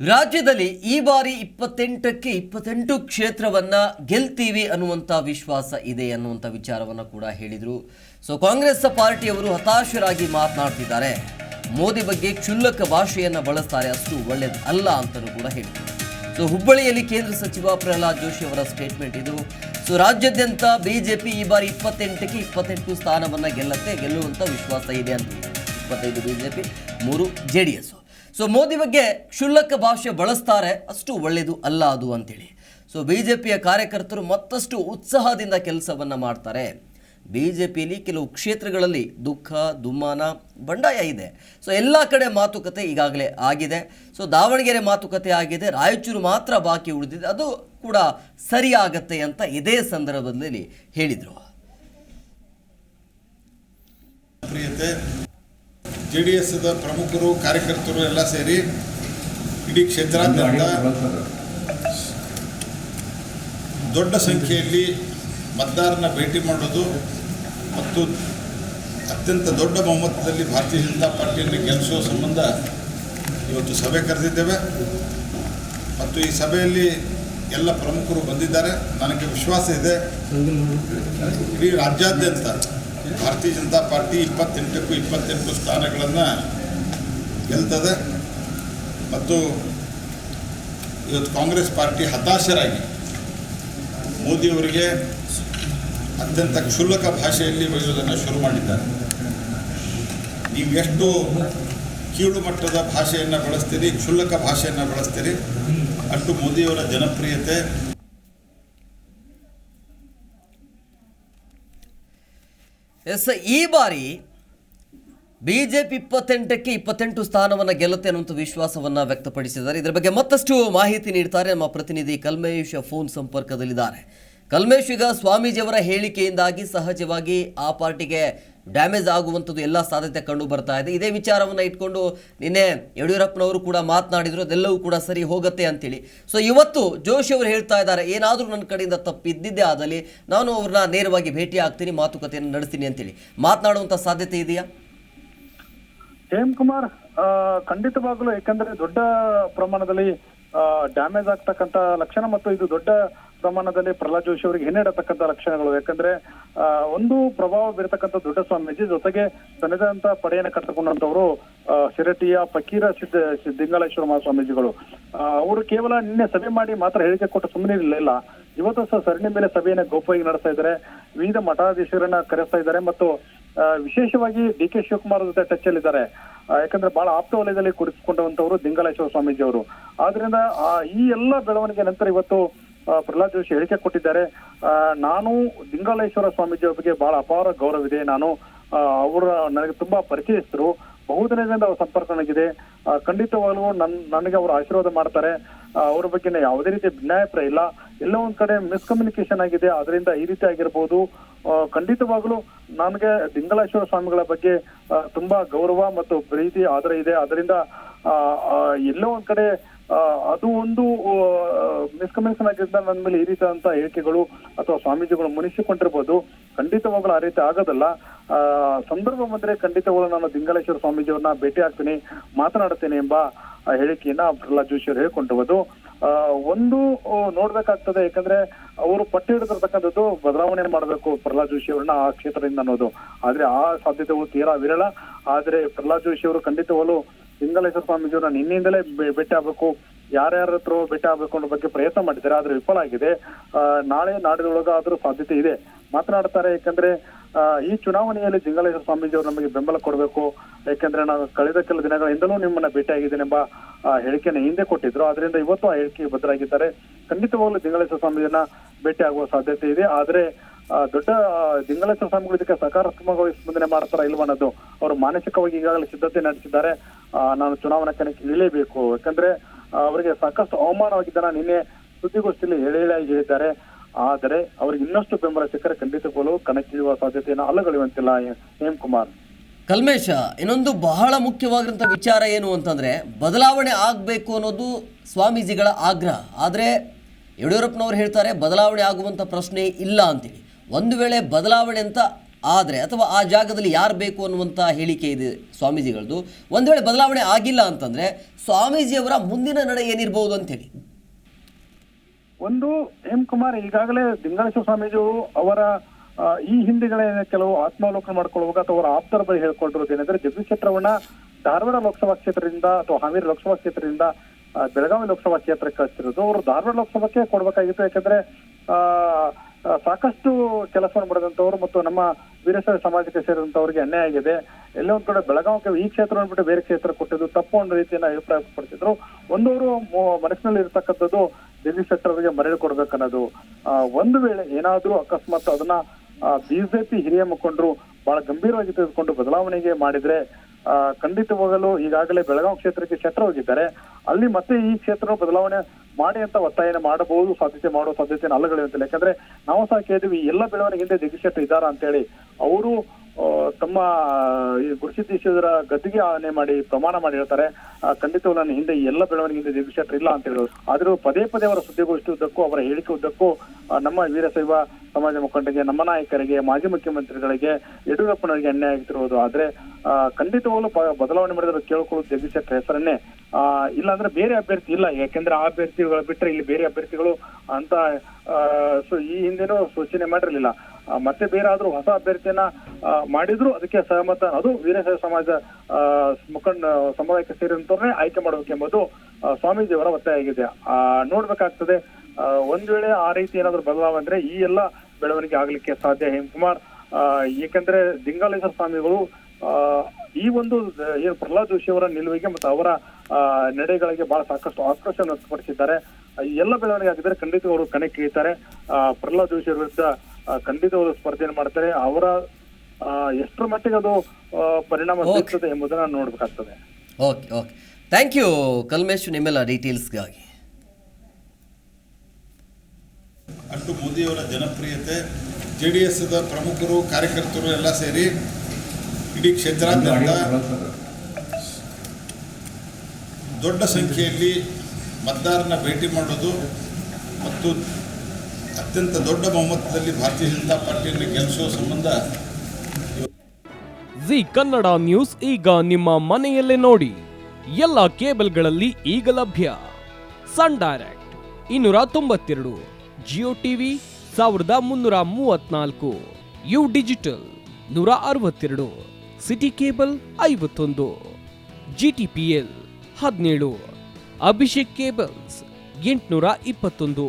ರಾಜ್ಯದಲ್ಲಿ ಈ ಬಾರಿ ಇಪ್ಪತ್ತೆಂಟಕ್ಕೆ ಇಪ್ಪತ್ತೆಂಟು ಕ್ಷೇತ್ರವನ್ನ ಗೆಲ್ತೀವಿ ಅನ್ನುವಂಥ ವಿಶ್ವಾಸ ಇದೆ ಅನ್ನುವಂಥ ವಿಚಾರವನ್ನು ಕೂಡ ಹೇಳಿದರು. ಸೊ ಕಾಂಗ್ರೆಸ್ ಪಾರ್ಟಿಯವರು ಹತಾಶರಾಗಿ ಮಾತನಾಡ್ತಿದ್ದಾರೆ. ಮೋದಿ ಬಗ್ಗೆ ಕ್ಷುಲ್ಲಕ ಭಾಷೆಯನ್ನು ಬಳಸ್ತಾರೆ ಅಷ್ಟು ಒಳ್ಳೆಯದು ಅಲ್ಲ ಅಂತಲೂ ಕೂಡ ಹೇಳಿದರು ಸೊ ಹುಬ್ಬಳ್ಳಿಯಲ್ಲಿ ಕೇಂದ್ರ ಸಚಿವ ಪ್ರಹ್ಲಾದ್ ಜೋಶಿ ಅವರ ಸ್ಟೇಟ್ಮೆಂಟ್ ಇದು. ಸೊ ರಾಜ್ಯಾದ್ಯಂತ ಬಿಜೆಪಿ ಈ ಬಾರಿ ಇಪ್ಪತ್ತೆಂಟಕ್ಕೆ ಇಪ್ಪತ್ತೆಂಟು ಸ್ಥಾನವನ್ನು ಗೆಲ್ಲತ್ತೆ ಗೆಲ್ಲುವಂಥ ವಿಶ್ವಾಸ ಇದೆ ಅಂತ ಇಪ್ಪತ್ತೈದು ಬಿಜೆಪಿ, ಮೂರು J D S so Modi ಬಗ್ಗೆ ಕ್ಷುಲ್ಲಕ ಭಾಷೆ ಬಳಸ್ತಾರೆ, ಅಷ್ಟು ಒಳ್ಳೆಯದು ಅಲ್ಲ ಅದು ಅಂತೇಳಿ. ಸೊ ಬಿ ಜೆ ಪಿಯ ಕಾರ್ಯಕರ್ತರು ಮತ್ತಷ್ಟು ಉತ್ಸಾಹದಿಂದ ಕೆಲಸವನ್ನು ಮಾಡ್ತಾರೆ. ಬಿ ಜೆ ಪಿಯಲ್ಲಿ ಕೆಲವು ಕ್ಷೇತ್ರಗಳಲ್ಲಿ ದುಃಖ, ದುಮ್ಮಾನ, ಬಂಡಾಯ ಇದೆ. ಸೊ ಎಲ್ಲ ಕಡೆ ಮಾತುಕತೆ ಈಗಾಗಲೇ ಆಗಿದೆ. ಸೊ ದಾವಣಗೆರೆ ಮಾತುಕತೆ ಆಗಿದೆ. ರಾಯಚೂರು ಮಾತ್ರ ಬಾಕಿ ಉಳಿದಿದೆ. ಅದು ಕೂಡ ಸರಿಯಾಗತ್ತೆ ಅಂತ ಇದೇ ಸಂದರ್ಭದಲ್ಲಿ ಹೇಳಿದರು. ಜೆ ಡಿ ಎಸ್ದ ಪ್ರಮುಖರು, ಕಾರ್ಯಕರ್ತರು ಎಲ್ಲ ಸೇರಿ ಇಡೀ ಕ್ಷೇತ್ರಾದ್ಯಂತ ದೊಡ್ಡ ಸಂಖ್ಯೆಯಲ್ಲಿ ಮತದಾರನ ಭೇಟಿ ಮಾಡೋದು ಮತ್ತು ಅತ್ಯಂತ ದೊಡ್ಡ ಬಹುಮತದಲ್ಲಿ ಭಾರತೀಯ ಜನತಾ ಪಾರ್ಟಿಯನ್ನು ಗೆಲ್ಲಿಸುವ ಸಂಬಂಧ ಇವತ್ತು ಸಭೆ ಕರೆದಿದ್ದೇವೆ. ಮತ್ತು ಈ ಸಭೆಯಲ್ಲಿ ಎಲ್ಲ ಪ್ರಮುಖರು ಬಂದಿದ್ದಾರೆ. ನನಗೆ ವಿಶ್ವಾಸ ಇದೆ. ಇಡೀ ರಾಜ್ಯಾದ್ಯಂತ ಭಾರತೀಯ ಜನತಾ ಪಾರ್ಟಿ ಇಪ್ಪತ್ತೆಂಟಕ್ಕೂ ಇಪ್ಪತ್ತೆಂಟು ಸ್ಥಾನಗಳನ್ನು ಗೆಲ್ತದೆ. ಮತ್ತು ಇವತ್ತು ಕಾಂಗ್ರೆಸ್ ಪಾರ್ಟಿ ಹತಾಶರಾಗಿ ಮೋದಿಯವರಿಗೆ ಅತ್ಯಂತ ಕ್ಷುಲ್ಲಕ ಭಾಷೆಯಲ್ಲಿ ಬರೆಯುವುದನ್ನು ಶುರು ಮಾಡಿದ್ದಾರೆ. ನೀವು ಎಷ್ಟು ಕೀಳು ಮಟ್ಟದ ಭಾಷೆಯನ್ನು ಬಳಸ್ತೀರಿ, ಕ್ಷುಲ್ಲಕ ಭಾಷೆಯನ್ನು ಬಳಸ್ತೀರಿ, ಅಷ್ಟು ಮೋದಿಯವರ ಜನಪ್ರಿಯತೆ ಎಸ್, ಈ ಬಾರಿ ಬಿ ಜೆ ಪಿ ಇಪ್ಪತ್ತೆಂಟಕ್ಕೆ ಇಪ್ಪತ್ತೆಂಟು ಸ್ಥಾನವನ್ನು ಗೆಲ್ಲುತ್ತೆ ಅನ್ನುವಂಥ ವಿಶ್ವಾಸವನ್ನು ವ್ಯಕ್ತಪಡಿಸಿದ್ದಾರೆ. ಇದರ ಬಗ್ಗೆ ಮತ್ತಷ್ಟು ಮಾಹಿತಿ ನೀಡ್ತಾರೆ ನಮ್ಮ ಪ್ರತಿನಿಧಿ ಕಲ್ಮೇಶ್ ಫೋನ್ ಸಂಪರ್ಕದಲ್ಲಿದ್ದಾರೆ. ಕಲ್ಮೇಶ್, ಈಗ ಸ್ವಾಮೀಜಿಯವರ ಹೇಳಿಕೆಯಿಂದಾಗಿ ಸಹಜವಾಗಿ ಆ ಪಾರ್ಟಿಗೆ ಡ್ಯಾಮೇಜ್ ಆಗುವಂಥದ್ದು ಎಲ್ಲ ಸಾಧ್ಯತೆ ಕಂಡು ಬರ್ತಾ ಇದೆ. ಇದೇ ವಿಚಾರವನ್ನು ಇಟ್ಕೊಂಡು ನಿನ್ನೆ ಯಡಿಯೂರಪ್ಪನವರು ಕೂಡ ಮಾತನಾಡಿದರು, ಅದೆಲ್ಲವೂ ಕೂಡ ಸರಿ ಹೋಗುತ್ತೆ ಅಂತೇಳಿ. ಸೊ ಇವತ್ತು ಜೋಶಿ ಅವರು ಹೇಳ್ತಾ ಇದ್ದಾರೆ, ಏನಾದರೂ ನನ್ನ ಕಡೆಯಿಂದ ತಪ್ಪು ಇದ್ದಿದ್ದೇ ಆದಲ್ಲಿ ನಾನು ಅವ್ರನ್ನ ನೇರವಾಗಿ ಭೇಟಿ ಆಗ್ತೀನಿ, ಮಾತುಕತೆಯನ್ನು ನಡೆಸ್ತೀನಿ ಅಂತೇಳಿ. ಮಾತನಾಡುವಂಥ ಸಾಧ್ಯತೆ ಇದೆಯಾ? ಹೇಮ್ ಕುಮಾರ್ ಖಂಡಿತವಾಗಲೂ ಯಾಕಂದ್ರೆ ದೊಡ್ಡ ಪ್ರಮಾಣದಲ್ಲಿ ಡ್ಯಾಮೇಜ್ ಆಗ್ತಕ್ಕಂತ ಲಕ್ಷಣ ಮತ್ತು ಇದು ದೊಡ್ಡ ಪ್ರಮಾಣದಲ್ಲಿ ಪ್ರಹ್ಲಾದ್ ಜೋಶಿ ಅವರಿಗೆ ಹಿನ್ನಡೆತಕ್ಕಂತ ಲಕ್ಷಣಗಳು. ಯಾಕಂದ್ರೆ ಒಂದು ಪ್ರಭಾವ ಬೀರತಕ್ಕಂಥ ದೊಡ್ಡ ಸ್ವಾಮೀಜಿ, ಜೊತೆಗೆ ತನ್ನದಂತ ಪಡೆಯನ್ನು ಕಟ್ಟಿಕೊಂಡಂತವರು ಶಿರಟಿಯ ಫಕೀರ ಸಿದ್ದ, ಸಿದ್ದಿಂಗಳೇಶ್ವರ ಮಹಾಸ್ವಾಮೀಜಿಗಳು ಅವರು ಕೇವಲ ನಿನ್ನೆ ಸಭೆ ಮಾಡಿ ಮಾತ್ರ ಹೇಳಿಕೆ ಕೊಟ್ಟು ಸುಮ್ಮನೆ ಇರಲಿಲ್ಲ. ಇವತ್ತು ಸಹ ಸರಣಿ ಮೇಲೆ ಸಭೆಯನ್ನ ಗೌಪ್ಯವಾಗಿ ನಡೆಸ್ತಾ ಇದ್ದಾರೆ. ವಿವಿಧ ಮಠಾಧೀಶರನ್ನ ಕರೆಸ್ತಾ ಇದ್ದಾರೆ ಮತ್ತು ವಿಶೇಷವಾಗಿ ಡಿ ಕೆ ಶಿವಕುಮಾರ್ ಜೊತೆ ಟಚ್ ಅಲ್ಲಿದ್ದಾರೆ ಯಾಕಂದ್ರೆ ಬಹಳ ಆಪ್ತ ವಲಯದಲ್ಲಿ ಕುಡಿಸಿಕೊಂಡವಂತವರು ದಿಂಗಲೇಶ್ವರ ಸ್ವಾಮೀಜಿ ಅವರು ಆದ್ರಿಂದ ಈ ಎಲ್ಲ ಬೆಳವಣಿಗೆ ನಂತರ ಇವತ್ತು ಪ್ರಹ್ಲಾದ್ ಜೋಶಿ ಹೇಳಿಕೆ ಕೊಟ್ಟಿದ್ದಾರೆ. ನಾನು ದಿಂಗಾಲೇಶ್ವರ ಸ್ವಾಮೀಜಿ ಅವರಿಗೆ ಬಹಳ ಅಪಾರ ಗೌರವಿದೆ ನಾನು ಅವರ ನನಗೆ ತುಂಬಾ ಪರಿಚಯಸ್ಥರು. ಬಹುದಿನದಿಂದ ಅವರ ಸಂಪರ್ಕ ನನಗಿದೆ. ಖಂಡಿತವಾಗಲೂ ನನ್, ನನಗೆ ಅವರು ಆಶೀರ್ವಾದ ಮಾಡ್ತಾರೆ. ಅವರ ಅವ್ರ ಬಗ್ಗೆ ಯಾವುದೇ ರೀತಿ ಭಿನ್ನಾಭಿಪ್ರಾಯ ಇಲ್ಲ. ಎಲ್ಲೋ ಒಂದ್ ಕಡೆ ಮಿಸ್ಕಮ್ಯುನಿಕೇಶನ್ ಆಗಿದೆ. ಅದರಿಂದ ಈ ರೀತಿ ಆಗಿರ್ಬೋದು. ಖಂಡಿತವಾಗಲೂ ನನಗೆ ದಿಂಗಲೇಶ್ವರ ಸ್ವಾಮಿಗಳ ಬಗ್ಗೆ ತುಂಬಾ ಗೌರವ ಮತ್ತು ಪ್ರೀತಿ ಆದರ ಇದೆ. ಅದರಿಂದ ಎಲ್ಲೋ ಒಂದ್ ಕಡೆ ಅದು ಒಂದು ಮಿಸ್ಕಮ್ಯುನಿಕೇಶನ್ ಆಗಿದ್ದ ನನ್ನ ಮೇಲೆ ಈ ಅಂತ ಹೇಳಿಕೆಗಳು ಅಥವಾ ಸ್ವಾಮೀಜಿಗಳು ಮುನಿಸಿಕೊಂಡಿರ್ಬೋದು. ಖಂಡಿತವಾಗ್ಲೂ ಆ ರೀತಿ ಆಗೋದಲ್ಲ. ಸಂದರ್ಭ ಬಂದ್ರೆ ಖಂಡಿತವಾಗ್ಲೂ ನಾನು ದಿಂಗಲೇಶ್ವರ ಸ್ವಾಮೀಜಿಯವ್ರನ್ನ ಭೇಟಿ ಆಗ್ತೀನಿ ಮಾತನಾಡ್ತೇನೆ ಎಂಬ ಹೇಳಿಕೆಯನ್ನ ಪ್ರಹ್ಲಾದ್ ಜೋಶಿ ಅವರು ಹೇಳ್ಕೊಂಡಿರೋದು. ಆ, ಒಂದು ನೋಡ್ಬೇಕಾಗ್ತದೆ, ಯಾಕಂದ್ರೆ ಅವರು ಪಟ್ಟಿ ಹಿಡಿದಿರ್ತಕ್ಕಂಥದ್ದು ಬದಲಾವಣೆ ಮಾಡಬೇಕು? ಪ್ರಹ್ಲಾದ್ ಜೋಶಿ ಅವ್ರನ್ನ ಆ ಕ್ಷೇತ್ರದಿಂದ ಅನ್ನೋದು. ಆದ್ರೆ ಆ ಸಾಧ್ಯತೆಗಳು ತೀರಾ ವಿರಳ. ಆದ್ರೆ ಪ್ರಹ್ಲಾದ್ ಜೋಶಿ ಅವರು ಸಿಂಗಲೇಶ್ವರ ಲಿಂಗಲೇಶ್ವರ ಸ್ವಾಮೀಜಿಯವ್ರನ್ನ ನಿನ್ನೆಯಿಂದಲೇ ಭೇ- ಭೇಟಿ ಆಗ್ಬೇಕು. ಯಾರ್ಯಾರ ಹತ್ರ ಭೇಟಿ ಆಗ್ಬೇಕು ಅನ್ನೋ ಬಗ್ಗೆ ಪ್ರಯತ್ನ ಮಾಡಿದ್ದಾರೆ. ಆದ್ರೆ ವಿಫಲ ಆಗಿದೆ. ನಾಳೆ ನಾಡಿನೊಳಗ ಆದ್ರೂ ಸಾಧ್ಯತೆ ಇದೆ. ಮಾತನಾಡ್ತಾರೆ ಯಾಕಂದ್ರೆ ಈ ಚುನಾವಣೆಯಲ್ಲಿ ಜಿಂಗಲೇಶ್ವರ ಸ್ವಾಮೀಜಿ ಅವರು ನಮಗೆ ಬೆಂಬಲ ಕೊಡಬೇಕು. ಯಾಕೆಂದ್ರೆ ನಾನು ಕಳೆದ ಕೆಲ ದಿನಗಳಿಂದಲೂ ನಿಮ್ಮನ್ನ ಭೇಟಿಯಾಗಿದ್ದೇನೆ ಎಂಬ ಆ, ಹೇಳಿಕೆಯನ್ನು ಹಿಂದೆ ಕೊಟ್ಟಿದ್ರು. ಆದ್ರಿಂದ ಇವತ್ತು ಆ ಹೇಳಿಕೆಗೆ ಬದ್ಧರಾಗಿದ್ದಾರೆ. ಖಂಡಿತವಾಗ್ಲೂ ಜಿಂಗಲೇಶ್ವರ ಸ್ವಾಮೀಜಿಯನ್ನ ಭೇಟಿ ಆಗುವ ಸಾಧ್ಯತೆ ಇದೆ. ಆದ್ರೆ ದೊಡ್ಡ ಜಿಂಗಲೇಶ್ವರ ಸ್ವಾಮಿಗಳು ಇದಕ್ಕೆ ಸಕಾರಾತ್ಮಕವಾಗಿ ಸ್ಪಂದನೆ ಮಾಡ್ತಾರ ಇಲ್ವ ಅನ್ನೋದು ಅವರು ಮಾನಸಿಕವಾಗಿ ಈಗಾಗಲೇ ಸಿದ್ಧತೆ ನಡೆಸಿದ್ದಾರೆ. ನಾನು ಚುನಾವಣಾ ಕಣಕ್ಕೆ ಇಳಿಲೇಬೇಕು ಯಾಕಂದ್ರೆ ಅವರಿಗೆ ಸಾಕಷ್ಟು ಅವಮಾನವಾಗಿದ್ದಾನ ನಿನ್ನೆ ಸುದ್ದಿಗೋಷ್ಠಿಯಲ್ಲಿ ಹೇಳಿ ಹೇಳಿದ್ದಾರೆ. ಆದರೆ ಅವರಿಗೆ ಇನ್ನಷ್ಟು ಬೆಂಬಲ ಸಿಕ್ಕರೆ ಖಂಡಿತಗಳು ಕಣಕ್ಕಿಳಿಯುವ ಸಾಧ್ಯತೆಯನ್ನು ಅಲ್ಲಗಳಿವಂತಿಲ್ಲ ಹೇಮ್ ಕುಮಾರ್. ಕಲ್ಮೇಶ, ಇನ್ನೊಂದು ಬಹಳ ಮುಖ್ಯವಾಗಿರೋಂಥ ವಿಚಾರ ಏನು ಅಂತಂದರೆ, ಬದಲಾವಣೆ ಆಗಬೇಕು ಅನ್ನೋದು ಸ್ವಾಮೀಜಿಗಳ ಆಗ್ರಹ. ಆದರೆ ಯಡಿಯೂರಪ್ಪನವರು ಹೇಳ್ತಾರೆ, ಬದಲಾವಣೆ ಆಗುವಂಥ ಪ್ರಶ್ನೆ ಇಲ್ಲ ಅಂತೇಳಿ ಒಂದು ವೇಳೆ ಬದಲಾವಣೆ ಅಂತ ಆದರೆ, ಅಥವಾ ಆ ಜಾಗದಲ್ಲಿ ಯಾರು ಬೇಕು ಅನ್ನುವಂಥ ಹೇಳಿಕೆ ಇದೆ ಸ್ವಾಮೀಜಿಗಳದ್ದು. ಒಂದು ವೇಳೆ ಬದಲಾವಣೆ ಆಗಿಲ್ಲ ಅಂತಂದರೆ, ಸ್ವಾಮೀಜಿಯವರ ಮುಂದಿನ ನಡೆ ಏನಿರ್ಬೋದು ಅಂತೇಳಿ ಒಂದು ಹೇಮಕುಮಾರ್ ಈಗಾಗಲೇ ಲಿಂಗಾಲೇಶ್ವರ ಸ್ವಾಮೀಜಿ ಅವರ ಈ ಹಿಂದೆಗಳೇ ಕೆಲವು ಆತ್ಮಾವಲೋಕನ ಮಾಡ್ಕೊಳ್ಳುವಾಗ ಅಥವಾ ಅವರ ಆಪ್ತರ ಬಳಿ ಹೇಳ್ಕೊಂಡಿರೋದೇನೆಂದ್ರೆ ಜಗದೀಶ್ ಶೆಟ್ಟರವನ್ನ ಧಾರವಾಡ ಲೋಕಸಭಾ ಕ್ಷೇತ್ರದಿಂದ ಅಥವಾ ಹಾವೇರಿ ಲೋಕಸಭಾ ಕ್ಷೇತ್ರದಿಂದ ಬೆಳಗಾವಿ ಲೋಕಸಭಾ ಕ್ಷೇತ್ರಕ್ಕೆ ಕಳಿಸ್ತಿರೋದು. ಅವರು ಧಾರವಾಡ ಲೋಕಸಭಾಕ್ಕೆ ಕೊಡ್ಬೇಕಾಗಿತ್ತು. ಯಾಕಂದ್ರೆ, ಆ ಸಾಕಷ್ಟು ಕೆಲಸವನ್ನು ಮಾಡಿದಂತವ್ರು ಮತ್ತು ನಮ್ಮ ವೀರಶೈವ ಸಮಾಜಕ್ಕೆ ಸೇರಿದಂತವರಿಗೆ ಅನ್ಯಾಯ ಆಗಿದೆ. ಎಲ್ಲ ಒಂದ್ ಕಡೆ ಬೆಳಗಾವಿಗೆ ಈ ಕ್ಷೇತ್ರವನ್ನು ಬಿಟ್ಟು ಬೇರೆ ಕ್ಷೇತ್ರ ಕೊಟ್ಟಿದ್ದು ತಪ್ಪು ಅನ್ನೋ ರೀತಿಯನ್ನ ಅಭಿಪ್ರಾಯ ಪಡ್ತಿದ್ರು ಒಂದವರು ಮನಸ್ಸಿನಲ್ಲಿ ಇರ್ತಕ್ಕಂಥದ್ದು ಶೆಟ್ಟರ್ ಅವರಿಗೆ ಮರಳಿ ಕೊಡ್ಬೇಕನ್ನೋದು ಒಂದು ವೇಳೆ ಏನಾದ್ರೂ ಅಕಸ್ಮಾತ್ ಅದನ್ನ ಬಿಜೆಪಿ ಹಿರಿಯ ಮುಖಂಡರು ಬಹಳ ಗಂಭೀರವಾಗಿ ತೆಗೆದುಕೊಂಡು ಬದಲಾವಣೆಗೆ ಮಾಡಿದ್ರೆ ಖಂಡಿತವಾಗಲು ಈಗಾಗಲೇ ಬೆಳಗಾವಿ ಕ್ಷೇತ್ರಕ್ಕೆ ಕ್ಷೇತ್ರ ಹೋಗಿದ್ದಾರೆ ಅಲ್ಲಿ ಮತ್ತೆ ಈ ಕ್ಷೇತ್ರ ಬದಲಾವಣೆ ಮಾಡಿ ಅಂತ ಒತ್ತಾಯನ ಮಾಡಬಹುದು, ಸಾಧ್ಯತೆ ಮಾಡೋ ಸಾಧ್ಯತೆ ಅಂತ. ಯಾಕಂದ್ರೆ ನಾವು ಸಹ ಕೇಳಿದ್ವಿ, ಎಲ್ಲ ಬೆಳವಣಿಗೆ ಹಿಂದೆ ಜಗದೀಶ್ ಶೆಟ್ಟರ್ ಇದ್ದಾರಾ ಅಂತೇಳಿ. ಅವರು ತಮ್ಮ ಈ ಗುರುಸಿದ್ದೇಶ್ವರ ಗದ್ದಿಗೆ ಆನೆ ಮಾಡಿ ಪ್ರಮಾಣ ಮಾಡಿ ಹೇಳ್ತಾರೆ. ಆ, ಖಂಡಿತವಾಗ್ಲೂ ನನ್ನ ಹಿಂದೆ ಎಲ್ಲ ಬೆಳವಣಿಗೆ ಹಿಂದೆ ಜಗದೀಶ್ ಶೆಟ್ಟರ್ ಇಲ್ಲ ಅಂತ ಹೇಳಿದ್ರು ಆದ್ರೂ ಪದೇ ಪದೇ ಅವರ ಸುದ್ದಿಗೋಷ್ಠಿ ಉದ್ದಕ್ಕೂ ಅವರ ಹೇಳಿಕೆ ಉದ್ದಕ್ಕೂ ನಮ್ಮ ವೀರಶೈವ ಸಮಾಜ ಮುಖಂಡರಿಗೆ ನಮ್ಮ ನಾಯಕರಿಗೆ ಮಾಜಿ ಮುಖ್ಯಮಂತ್ರಿಗಳಿಗೆ ಯಡಿಯೂರಪ್ಪನವರಿಗೆ ಅನ್ಯಾಯ ಆಗ್ತಿರೋದು. ಆದ್ರೆ ಖಂಡಿತವಾಗ್ಲೂ ಬದಲಾವಣೆ ಮಾಡಿದ್ರೆ ಕೇಳ್ಕೊಳ್ಳೋದು ಜಗದೀಶ್ ಶೆಟ್ಟರ್ ಹೆಸರನ್ನೇ. ಆ, ಇಲ್ಲ ಅಂದ್ರೆ ಬೇರೆ ಅಭ್ಯರ್ಥಿ ಇಲ್ಲ. ಯಾಕೆಂದ್ರೆ ಆ ಅಭ್ಯರ್ಥಿಗಳು ಬಿಟ್ರೆ ಇಲ್ಲಿ ಬೇರೆ ಅಭ್ಯರ್ಥಿಗಳು ಅಂತ ಈ ಹಿಂದೆನೂ ಸೂಚನೆ ಮಾಡಿರ್ಲಿಲ್ಲ. ಮತ್ತೆ ಬೇರಾದ್ರೂ ಹೊಸ ಅಭ್ಯರ್ಥಿಯನ್ನ ಮಾಡಿದ್ರು ಅದಕ್ಕೆ ಸಹಮತ. ಅದು ವೀರಶೈವ ಸಮಾಜ ಮುಖಂಡ ಸಮುದಾಯಕ್ಕೆ ಸೇರಿದಂತವ್ರನ್ನೇ ಆಯ್ಕೆ ಮಾಡಬೇಕೆಂಬುದು ಸ್ವಾಮೀಜಿಯವರ ಒತ್ತಾಯ ಆಗಿದೆ. ಆ, ನೋಡ್ಬೇಕಾಗ್ತದೆ ಒಂದ್ ವೇಳೆ ಆ ರೀತಿ ಏನಾದ್ರು ಬದಲಾವಣೆ ಅಂದ್ರೆ ಈ ಎಲ್ಲ ಬೆಳವಣಿಗೆ ಆಗ್ಲಿಕ್ಕೆ ಸಾಧ್ಯ ಹೇಮಕುಮಾರ್. ಕುಮಾರ್ ಏಕೆಂದ್ರೆ ದಿಂಗಾಲೇಶ್ವರ ಸ್ವಾಮಿಗಳು ಈ ಒಂದು ಏನು ಪ್ರಹ್ಲಾದ್ ಜೋಶಿ ಅವರ ನಿಲುವಿಗೆ ಮತ್ತು ಅವರ ನಡೆಗಳಿಗೆ ಬಹಳ ಸಾಕಷ್ಟು ಆಕ್ರೋಶವನ್ನು ವ್ಯಕ್ತಪಡಿಸಿದ್ದಾರೆ. ಎಲ್ಲ ಬೆಳವಣಿಗೆ ಆಗಿದ್ರೆ ಖಂಡಿತ ಅವರು ಕಣೆ ಕಿಳಿತಾರೆ ಪ್ರಹ್ಲಾದ್ ಜೋಶಿ ವಿರುದ್ಧ ಖಂಡಿತ ಅವರು ಸ್ಪರ್ಧೆಯನ್ನು ಮಾಡ್ತಾರೆ. ಅವರ ಎಷ್ಟರ ಮಟ್ಟಿಗೆ ಅದು ಪರಿಣಾಮ ಬೀರ್ತದೆ ಎಂಬುದನ್ನ ನೋಡ್ಬೇಕಾಗ್ತದೆ. Okay okay thank you Kalmesh ನಿಮ್ಮೆಲ್ಲ ಡೀಟೇಲ್ಸ್ಗಾಗಿ ಅಷ್ಟು ಮೋದಿಯವರ ಜನಪ್ರಿಯತೆ ಜೆ ಡಿ ಎಸ್ದ ಪ್ರಮುಖರು ಕಾರ್ಯಕರ್ತರು ಎಲ್ಲ ಸೇರಿ ಇಡೀ ಕ್ಷೇತ್ರಾದ್ಯಂತ ದೊಡ್ಡ ಸಂಖ್ಯೆಯಲ್ಲಿ ಮತದಾರನ ಭೇಟಿ ಮಾಡೋದು ಮತ್ತು ಅತ್ಯಂತ ದೊಡ್ಡ ಬಹುಮತದಲ್ಲಿ ಭಾರತೀಯ ಜನತಾ ಪಾರ್ಟಿಯನ್ನು ಗೆಲ್ಲಿಸುವ ಸಂಬಂಧ ಜಿ ಕನ್ನಡ ನ್ಯೂಸ್ ಈಗ ನಿಮ್ಮ ಮನೆಯಲ್ಲೇ ನೋಡಿ. ಎಲ್ಲ ಕೇಬಲ್ಗಳಲ್ಲಿ ಈಗ ಲಭ್ಯ. ಸನ್ ಡೈರೆಕ್ಟ್ ಇನ್ನೂರ ತೊಂಬತ್ತೆರಡು, ಜಿಯೋ ಟಿವಿ ಸಾವಿರದ ಮುನ್ನೂರ ಮೂವತ್ನಾಲ್ಕು, ಯು ಡಿಜಿಟಲ್ ನೂರ ಅರವತ್ತೆರಡು, ಸಿಟಿ ಕೇಬಲ್ ಐವತ್ತೊಂದು ಜಿ ಟಿ ಪಿ ಎಲ್ ಹದಿನೇಳು, ಅಭಿಷೇಕ್ ಕೇಬಲ್ಸ್ ಎಂಟುನೂರ ಇಪ್ಪತ್ತೊಂದು.